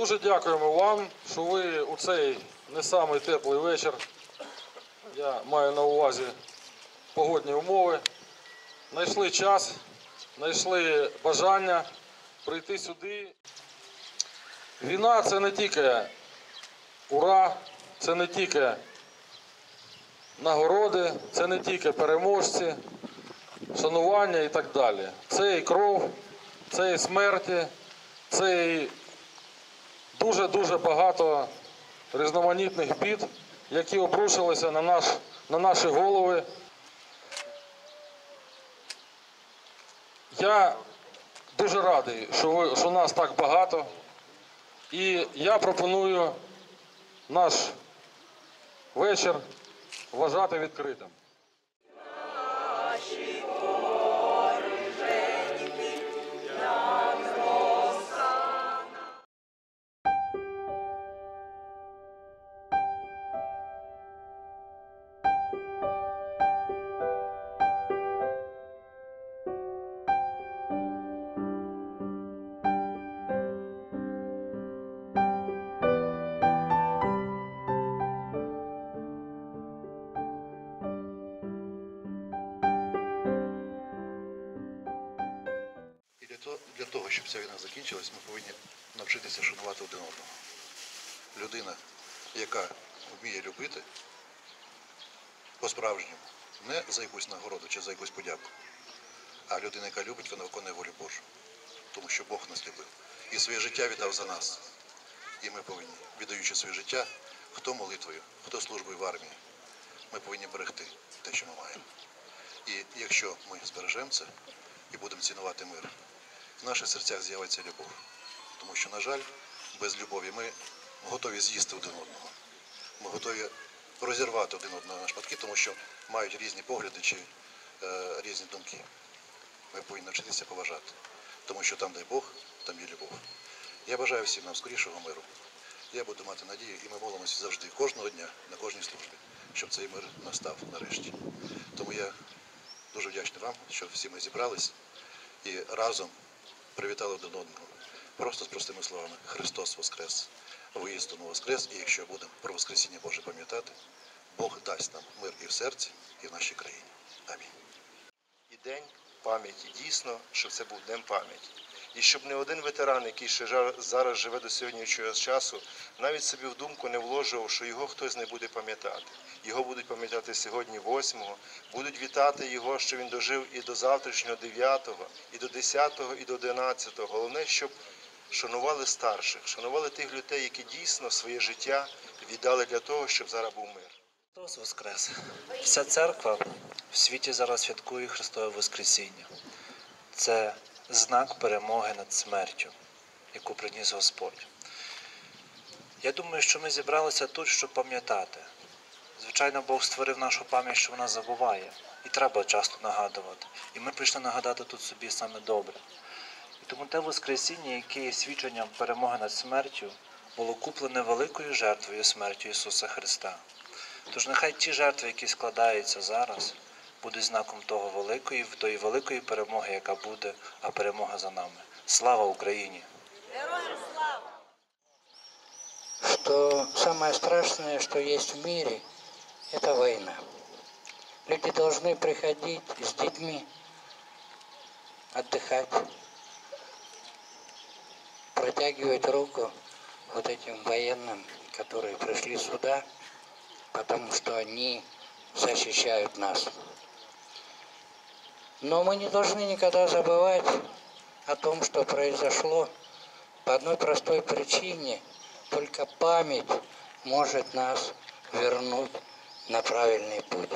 Дуже дякуємо вам, що ви у цей не самий теплий вечір. Я маю на увазі погодні умови. Знайшли час, знайшли бажання прийти сюди. Війна це не тільки ура, це не тільки нагороди, це не тільки переможці, шанування і так далі. Це і кров, це і смерті, це і дуже-дуже багато різноманітних бід, які обрушилися на, наш, на наші голови. Я дуже радий, що, ви, що нас так багато. І я пропоную наш вечір вважати відкритим. Щоб ця війна закінчилась, ми повинні навчитися шанувати один одного. Людина, яка вміє любити по-справжньому, не за якусь нагороду чи за якусь подяку, а людина, яка любить, вона виконує волю Божу. Тому що Бог нас любив. І своє життя віддав за нас. І ми повинні, віддаючи своє життя, хто молитвою, хто службою в армії, ми повинні берегти те, що ми маємо. І якщо ми збережемо це і будемо цінувати мир, в наших серцях з'явиться любов. Тому що, на жаль, без любові ми готові з'їсти один одного. Ми готові розірвати один одного на шматки, тому що мають різні погляди чи е, різні думки. Ми повинні навчитися поважати. Тому що там, де Бог, там є любов. Я бажаю всім нам скорішого миру. Я буду мати надію, і ми молимося завжди, кожного дня, на кожній службі, щоб цей мир настав нарешті. Тому я дуже вдячний вам, що всі ми зібрались і разом привітали один одного. Просто з простими словами Христос Воскрес, воістину Воскрес, і якщо будемо про Воскресіння Боже пам'ятати, Бог дасть нам мир і в серці, і в нашій країні. Амінь. і день пам'яті. Дійсно, що це був день пам'яті. І щоб не один ветеран, який ще зараз живе до сьогоднішнього часу, навіть собі в думку не вложував, що його хтось не буде пам'ятати. Його будуть пам'ятати сьогодні 8-го, будуть вітати його, що він дожив і до завтрашнього 9-го, і до 10-го, і до 11-го. Головне, щоб шанували старших, шанували тих людей, які дійсно своє життя віддали для того, щоб зараз був мир. Христос Воскрес! Вся церква в світі зараз святкує Христове Воскресіння. Це знак перемоги над смертю, яку приніс Господь. Я думаю, що ми зібралися тут, щоб пам'ятати. Звичайно, Бог створив нашу пам'ять, що вона забуває, і треба часто нагадувати. І ми прийшли нагадати тут собі саме добре. І тому те Воскресіння, яке є свідченням перемоги над смертю, було куплене великою жертвою смертю Ісуса Христа. Тож нехай ті жертви, які складаються зараз, будуть знаком того великої, тої великої перемоги, яка буде, а перемога за нами. Слава Україні! что самое страшное, что есть в мире, это война. Люди должны приходить с детьми, отдыхать, протягивать руку вот этим военным, которые пришли сюда, потому что они защищают нас. Но мы не должны никогда забывать о том, что произошло по одной простой причине. Только память может нас вернуть на правильный путь.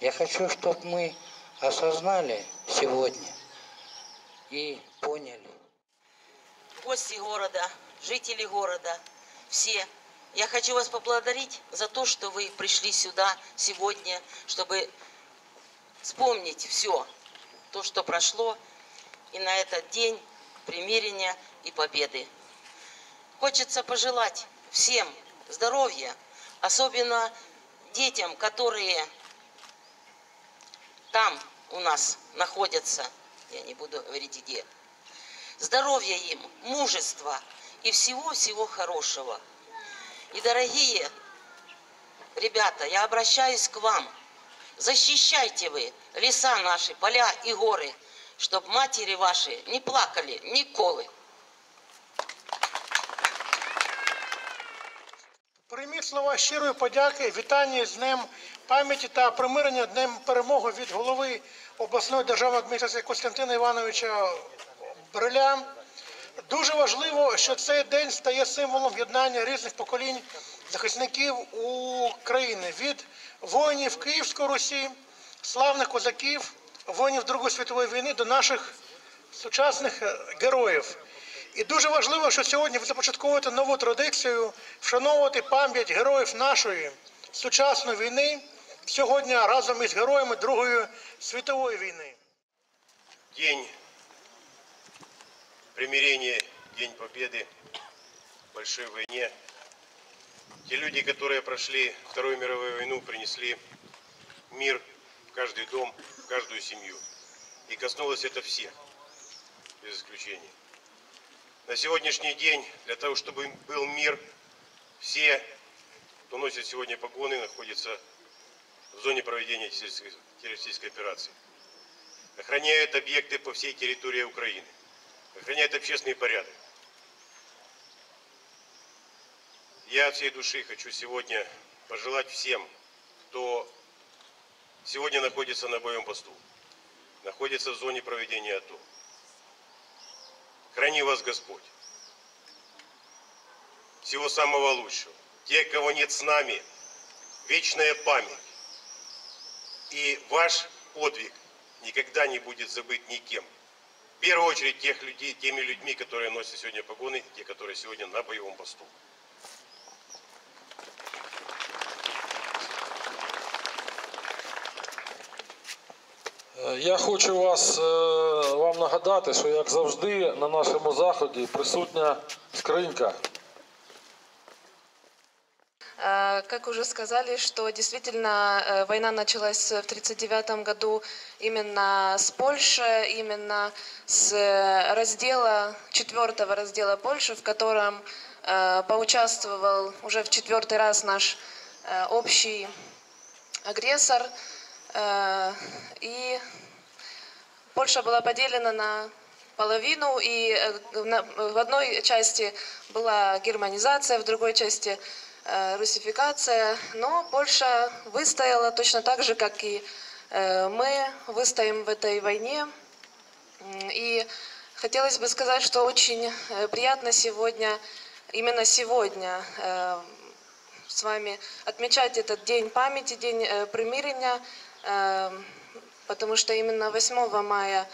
Я хочу, чтобы мы осознали сегодня и поняли, гости города, жители города, все. Я хочу вас поблагодарить за то, что вы пришли сюда сегодня, чтобы вспомнить все, то, что прошло, и на этот день примирения и победы. Хочется пожелать всем здоровья, особенно детям, которые там у нас находятся, я не буду говорить где, здоровья им, мужества и всего-всего хорошего. И, дорогие ребята, я обращаюсь к вам. Защищайте вы леса наши, поля и горы, чтобы матери ваши не плакали николы. Прийміть слова щирої подяки, вітання з Днем пам'яті та примирення Днем перемоги від голови обласної державної адміністрації Костянтина Івановича Бриля. Дуже важливо, що цей день стає символом єднання різних поколінь захисників України від воїнів Київської Русі, славних козаків, воїнів Другої світової війни до наших сучасних е, героїв. І дуже важливо, що сьогодні ви започатковуєте нову традицію вшановувати пам'ять героїв нашої сучасної війни сьогодні разом із героями Другої світової війни. День примирения, День Победы в большой войне. Те люди, которые прошли Вторую мировую войну, принесли мир в каждый дом, в каждую семью. И коснулось это всех, без исключения. На сегодняшний день, для того, чтобы был мир, все, кто носит сегодня погоны, находятся в зоне проведения террористической операции охраняют объекты по всей территории Украины, охраняют общественный порядок. Я от всей души хочу сегодня пожелать всем, кто сегодня находится на боевом посту, находится в зоне проведения АТО. Храни вас Господь. Всего самого лучшего. Те, кого нет с нами, вечная память. И ваш подвиг никогда не будет забыт никем. В первую очередь тех людей, теми людьми, которые носят сегодня погоны, те, которые сегодня на боевом посту. Я хочу вас, вам нагадати, що як завжди на нашому заході присутня скринька. Как уже сказали, что действительно война началась в 1939 году именно с Польши, именно с раздела, четвертого раздела Польши, в котором поучаствовал уже в четвертый раз наш общий агрессор. Э, И Польша была поделена на половину, и э, в одной части была германизация, в другой части э, русификация, но Польша выстояла точно так же, как и мы выстоим в этой войне. И хотелось бы сказать, что очень приятно сегодня, именно сегодня, с вами отмечать этот день памяти, день примирения, потому что именно 8 мая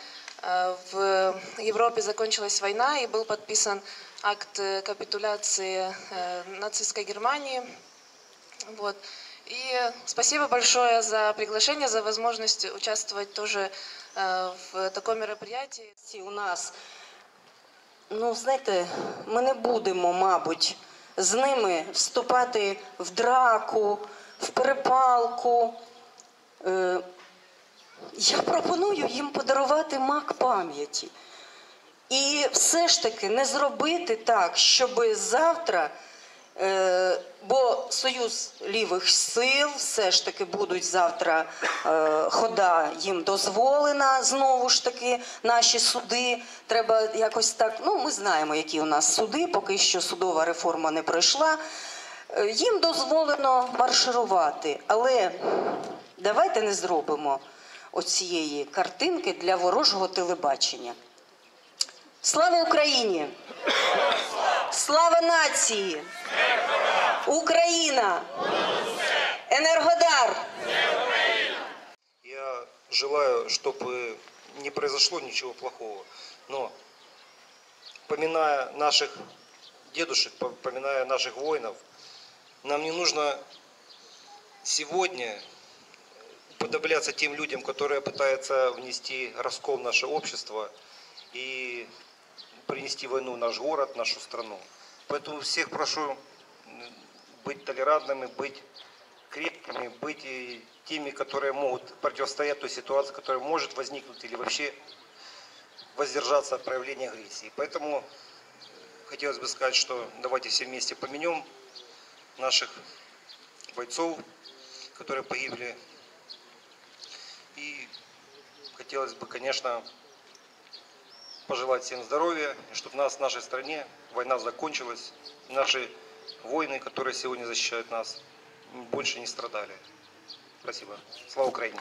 э, в Европе закончилась война и был подписан акт э, капитуляции э, нацистской Германии. Вот. И спасибо большое за приглашение, за возможность участвовать тоже в таком мероприятии. У нас, ну знаєте, ми не будемо, мабуть, з ними вступати в драку, в перепалку. Е, Я пропоную їм подарувати мак пам'яті. І все ж таки не зробити так, щоб завтра, е, бо Союз лівих сил все ж таки будуть завтра е, хода їм дозволена. Знову ж таки, наші суди треба якось так. Ну, ми знаємо, які у нас суди, поки що судова реформа не пройшла. Е, Їм дозволено марширувати, але давайте не зробимо оцієї картинки для ворожого телебачення. Слава Україні! Слава нації! Україна! Енергодар! Я желаю, чтобы не произошло ничего плохого. Но поминая наших дедушек, по- поминая наших воинов, нам не нужно сегодня уподобляться тем людям, которые пытаются внести раскол в наше общество и принести войну в наш город, в нашу страну. Поэтому всех прошу быть толерантными, быть крепкими, быть и теми, которые могут противостоять той ситуации, которая может возникнуть или вообще воздержаться от проявления агрессии. Поэтому хотелось бы сказать, что давайте все вместе поменем наших бойцов, которые погибли. И хотелось бы, конечно, пожелать всем здоровья, и чтобы у нас в нашей стране война закончилась, и наши воины, которые сегодня защищают нас, больше не страдали. Спасибо. Слава Украине!